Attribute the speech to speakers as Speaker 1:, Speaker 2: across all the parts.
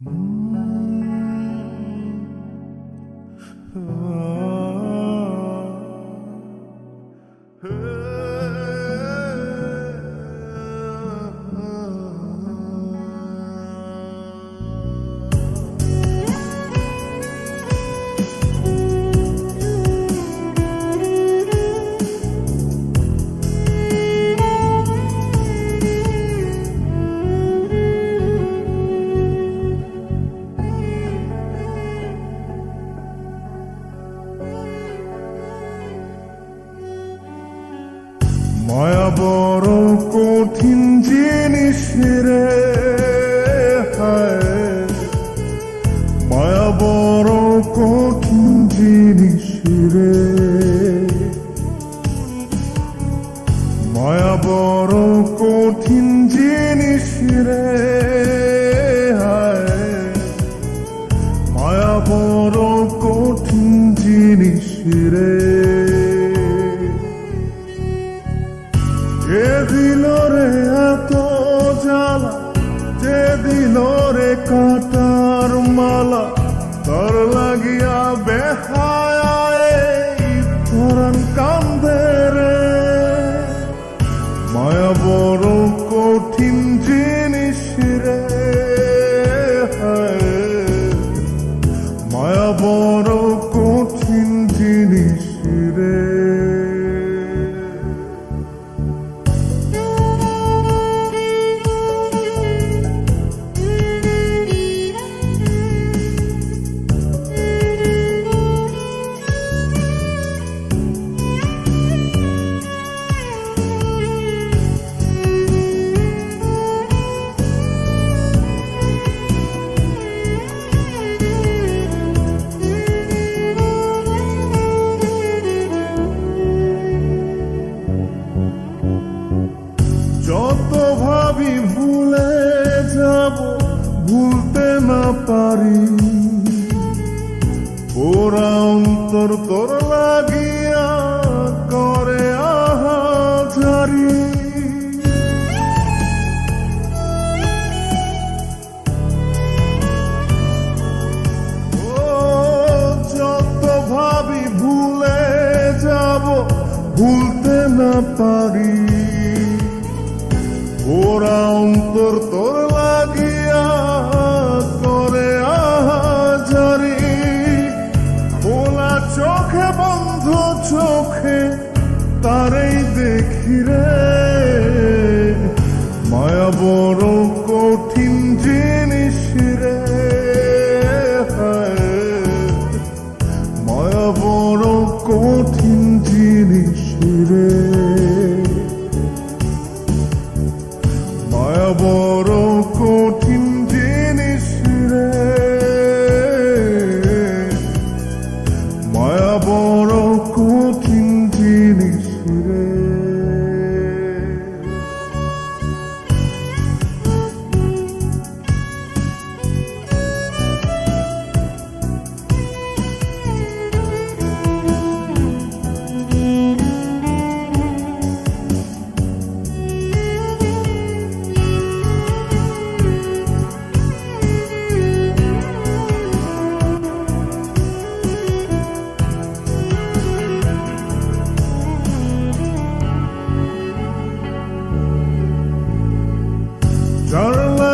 Speaker 1: মায়া বড় কঠিন জিনিস রে মায়া বড় কঠিন জিনিস রে মায়া বড় কঠিন জিনিস রে মায়া বড় কঠিন জিনিস রে যে দিল রে এত জ্বালা যে দিল রে কাটার মালা তার লাগিয়া ভাবি ভুলে যাব, ভুলতে না পারি। ওরা অন্তর তোর লাগিয়া করে আহাজারি ও, যত ভুলে যাব, ভুলতে না পারি। ওরা অন্তর তোর লাগিয়া করে আহাজারি। খোলা চোখে, বন্ধ চোখে তারেই দেখি রে। মায়া বড় কঠিন জিনিস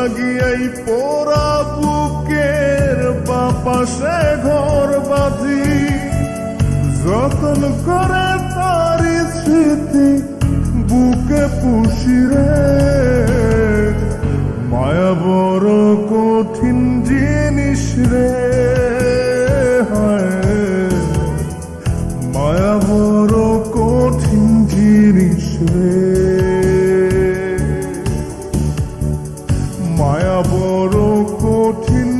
Speaker 1: লাগিয়াই পোড়া বুকের বাপাশে ঘর বাঁধি। যতন করে বড় কঠিন